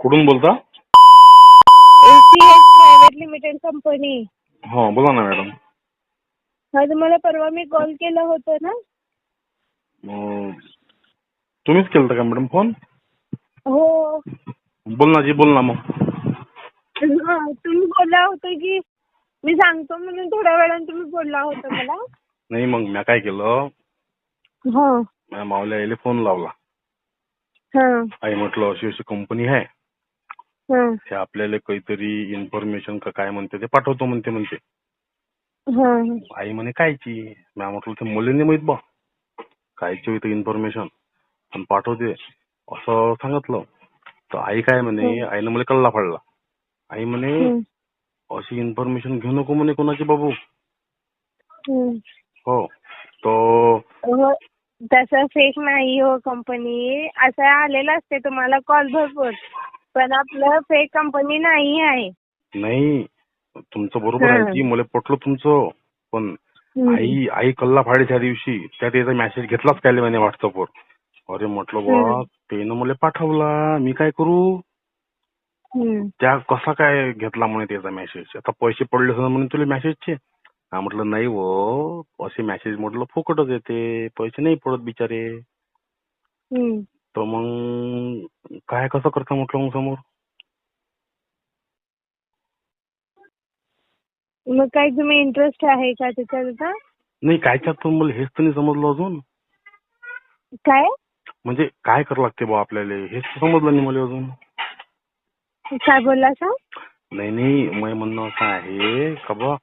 कुठून बोलता? ACS private limited company. हो बोला ना मॅडम. हा तुम्हाला परवा मी कॉल केला होता ना? अं, तुम्हीच केलं का मॅडम फोन? हो. बोल ना जी बोल ना मग. हा तुम्ही बोलला होता की मी सांगतो म्हणून थोड्या वेळाने तुम्ही बोलला होता मला. नाही मग मी काय केलं? हा. माझ्या मावल्या आईला फोन लावला. हा. आई म्हटलं अशी अशी कंपनी आहे. हा ते आपल्याला काहीतरी इन्फॉर्मेशन का काय म्हणते ते पाठवतो म्हणते म्हणते. आई म्हणे कायची मी म्हटलं ते मुली नाही माहीत बा. कायची होती इन्फॉर्मेशन पण पाठवते. असं सांगितलं. तर आई काय म्हणे. आईनं मला कल्ला फाडला. आई म्हणे अशी इन्फॉर्मेशन घेऊ नको म्हणे कोणाची बाबू. हो. तो हो. तसं फेक नाही हो कंपनी असं आलेलं असते तुम्हाला कॉल भरपूर. पण आपलं फेक कंपनी नाही आहे नाही तुमचं बरोबर आहे. की मला पटलं तुमचं पण. आई आई कल्ला फाडे त्या दिवशी त्या त्याचा मेसेज घेतलाच काय म्हणे व्हॉट्सअपवर अरे म्हटलं बा. त्यानं मला पाठवला मी काय करू. त्या कसा काय घेतला म्हणे त्याचा मेसेज आता पैसे पडले असं म्हणे तुला मेसेजचे हा म्हटलं नाही वो असे मेसेज म्हटलं फुकटच येते पैसे नाही पडत बिचारे. तर मग काय कसं करता म्हटलं मग समोर? मग काय तुम्ही इंटरेस्ट आहे का त्याच्यात आता? नाही कायच्यात पण मला हेच तर नाही समजलं अजून. काय? म्हणजे काय करावं लागते बा आपल्याला? हेच तर समजलं नाही मला अजून. काय बोलला सा नाही नाही मग म्हणणं असं आहे का बा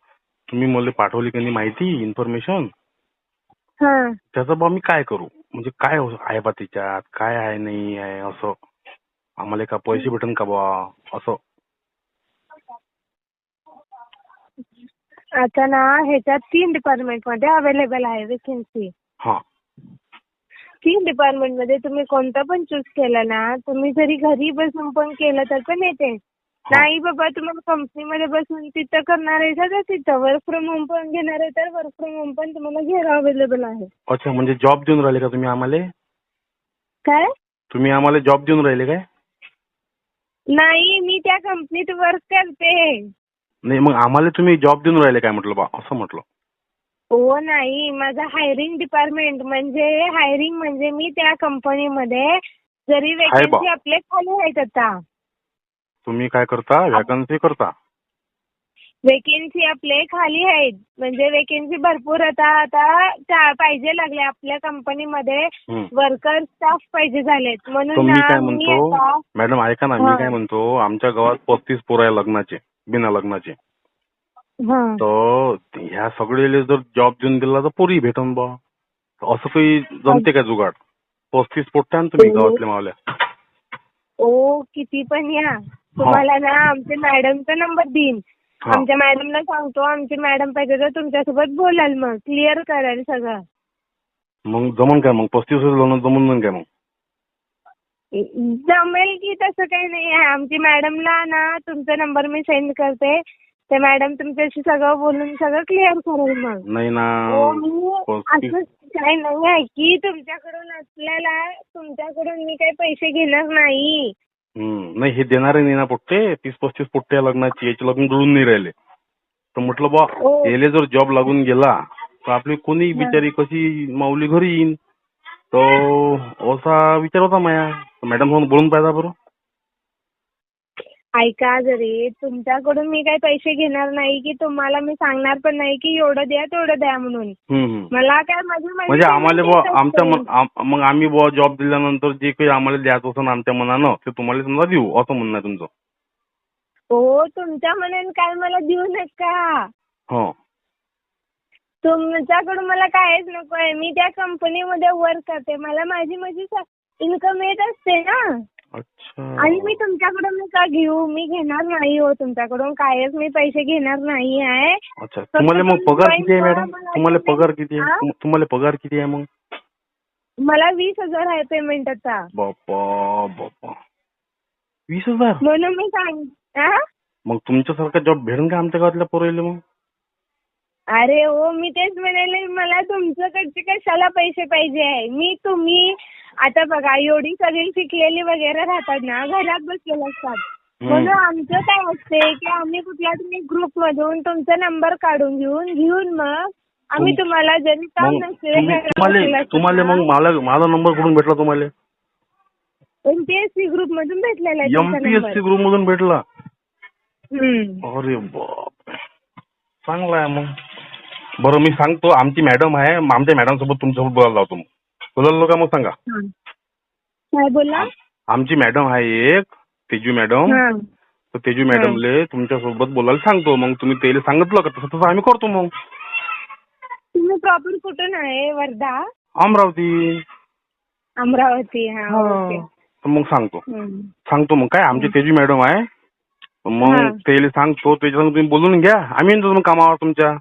तुम्ही मला पाठवली का नाही माहिती इन्फॉर्मेशन हा. त्याचं बा मी काय करू? म्हणजे काय हो- आहे बा त्याच्यात काय आहे नाही आहे? असं. आम्हाला का पैसे भेटन का बा? असं. आता ना ह्याच्यात तीन डिपार्टमेंटमध्ये अवेलेबल आहे वेकेन्सी हा. तीन डिपार्टमेंटमध्ये तुम्ही कोणता पण चूज केला ना तुम्ही जरी घरी बसून पण केलं तर पण येते. नाही बाबा तुम्हाला कंपनीमध्ये बसून तिथं करणार आहे तर तिथं वर्क फ्रॉम होम पण घेणार आहे तर वर्क फ्रॉम होम पण तुम्हाला घ्यायला अवेलेबल आहे. अच्छा म्हणजे जॉब देऊन राहिले का तुम्ही आम्हाला? काय? तुम्ही आम्हाला जॉब देऊन राहिले काय? नाही मी त्या कंपनीत वर्क करते. नाही मग आम्हाला तुम्ही जॉब देऊन राहिले काय म्हटलं बा? असं म्हटलं. हो नाही. माझं हायरिंग डिपार्टमेंट म्हणजे हायरिंग म्हणजे मी त्या कंपनीमध्ये जरी बा. वेकेन्सी आपले खाली आहेत आता. तुम्ही काय करता? वॅकन्सी करता? वेकेन्सी आपले खाली आहेत. म्हणजे वेकेन्सी भरपूर आता आता चा- पाहिजे लागले आपल्या कंपनीमध्ये. वर्कर स्टाफ पाहिजे झालेत. म्हणून ना काय म्हणतो? मॅडम ऐका ना मी हा. काय म्हणतो? आमच्या गावात पस्तीस पोरं आहे लग्नाचे बिना लग्नाचे. हा. तर ह्या सगळेले जर जॉब देऊन दिला तर पोरी भेटन बा. असं काही जमते का जुगाड? पस्तीस पोट्या तुम्ही. गावातल्या मावल्या. ओ किती पण या. तुम्हाला ना आमच्या मॅडमचा नंबर देईन. आमच्या मॅडमला सांगतो आमची मॅडम पाहिजे तर तुमच्यासोबत बोलाल मग. क्लिअर कराल सगळं. मग जमन काय मग? पस्तीस लग्न जमून जाईन काय मग? जमेल की तसं काही नाही. आहे आमची मॅडमला ना तुमचा नंबर मी सेंड करते. ते मॅडम तुमच्याशी सगळं बोलून सगळं क्लिअर करेल मग. नाही ना. हो मी पस्तीस असं काही नाही आहे की तुमच्याकडून असलेला तुमच्याकडून मी काही पैसे घेणार नाही. नाही हे देणारे नाही ना पोट्टे. तीस पस्तीस पोट्टे आहे लग्नाची याचे लग्न जुळून नाही राहिले. तर म्हटलं बा. याले जर जॉब लागून गेला तर आपली कोणी बिचारी कशी माऊली घरी येईन? तो असा विचार होता माया. मॅडम म्हणून बोलून पाहिजे बरं. ऐका जरी तुमच्याकडून मी काही पैसे घेणार नाही की तुम्हाला मी सांगणार पण नाही की एवढं द्या तेवढं द्या म्हणून. मला काय म्हणजे आम्हाला आमच्या मग आम्ही बुवा जॉब दिल्यानंतर जे काही आम्हाला द्यायचं असेल आमच्या मनानं ते तुम्हाला समजा देऊ असं म्हणणं आहे तुमचं. हो तुमच्या मनाने काय मला देऊ नका. हो. तुमच्याकडून मला काहीच नको आहे. मी त्या कंपनीमध्ये वर्क करते. मला माझी माझी इन्कम येत असते ना. आणि मी तुमच्याकडून मी का घेऊ? मी घेणार नाही हो तुमच्याकडून. कायच मी पैसे घेणार नाही आहे. अच्छा. तुम्हाला मग पगार किती आहे मॅडम तुम्हाला पगार किती आहे? तुम- तुम्हाला पगार किती आहे मग? मला वीस हजार आहे पेमेंट आता बापा बापा वीस हजार? म्हणून मी सांग? मग तुमच्यासारखा जॉब भेटेन का आमच्या गावातल्या पोरायले मग? अरे हो मी तेच म्हणाले मला तुमच्याकडचे कशाला पैसे पाहिजे आहे? मी तुम्ही आता बघा एवढी सगळी शिकलेली वगैरे राहतात ना घरात बसलेले असतात. म्हणून आमचं काय असते की आम्ही कुठल्या तरी ग्रुप मधून तुमचा नंबर काढून घेऊन घेऊन मग आम्ही तुम- तुम्हाला जरी काम मग नसेल तुम्ही- तुम्हाला तुम्हाला मग मला माझा नंबर कुठून भेटला तुम्हाला? एमपीएससी ग्रुप मधून भेटलेला आहे तुमचा एमपीएससी. ग्रुप मधून भेटला? हम्म. अरे बाप चांगला आहे मग. बरं मी सांगतो आमची मॅडम आहे आमच्या मॅडम सोबत तुमच्यासोबत बोलायला लावतो मग बोलायला का मग सांगा. हा. काय बोला आमची मॅडम आहे एक तेजू मॅडम. हा. तर तेजू मॅडमले तुमच्यासोबत बोलायला सांगतो. मग तुम्ही त्याला सांगितलं का? तसं तसं आम्ही करतो मग. तुम्ही प्रॉपर कुठून आहे वर्धा? अमरावती. अमरावती हा ओके. तर मग सांगतो. हम्म. सांगतो मग काय? आमची तेजू मॅडम आहे. मग हा. त्याला सांगतो त्याच्या संग तुम्ही बोलून घ्या. आम्ही येतो मग कामावर तुमच्या.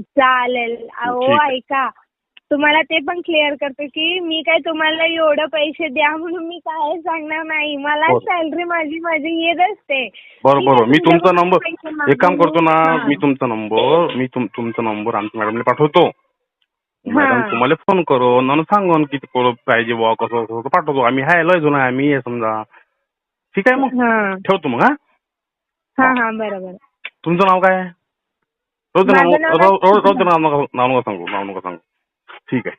चालेल. अहो ठीक आहे. ऐका. तुम्हाला ते पण क्लिअर करते की मी काय तुम्हाला एवढं पैसे द्या म्हणून मी काय सांगणार नाही. मला. सॅलरी माझी माझी येत असते. बरं मी बरं काय मी तुमचा नंबर एक काम? करतो ना. मी तुमचा नंबर मी तुम- तुमचा नंबर आमच्या मॅडमला पाठवतो. मॅडम हा. तुम्हाला फोन करो आणि सांगून किती पाहिजे बुवा कसं कसं तर पाठवतो. आम्ही हाय लय जुना आहे आम्ही आहे समजा. ठीक आहे मग? हा. ठेवतो मग हा? हा हा बरोबर. तुमचं नाव काय? आहे? रोज नाव माझं नाव रोज- रोज- रोज नाव नका नाव नका सांगू नाव नका सांगू. ठीक आहे.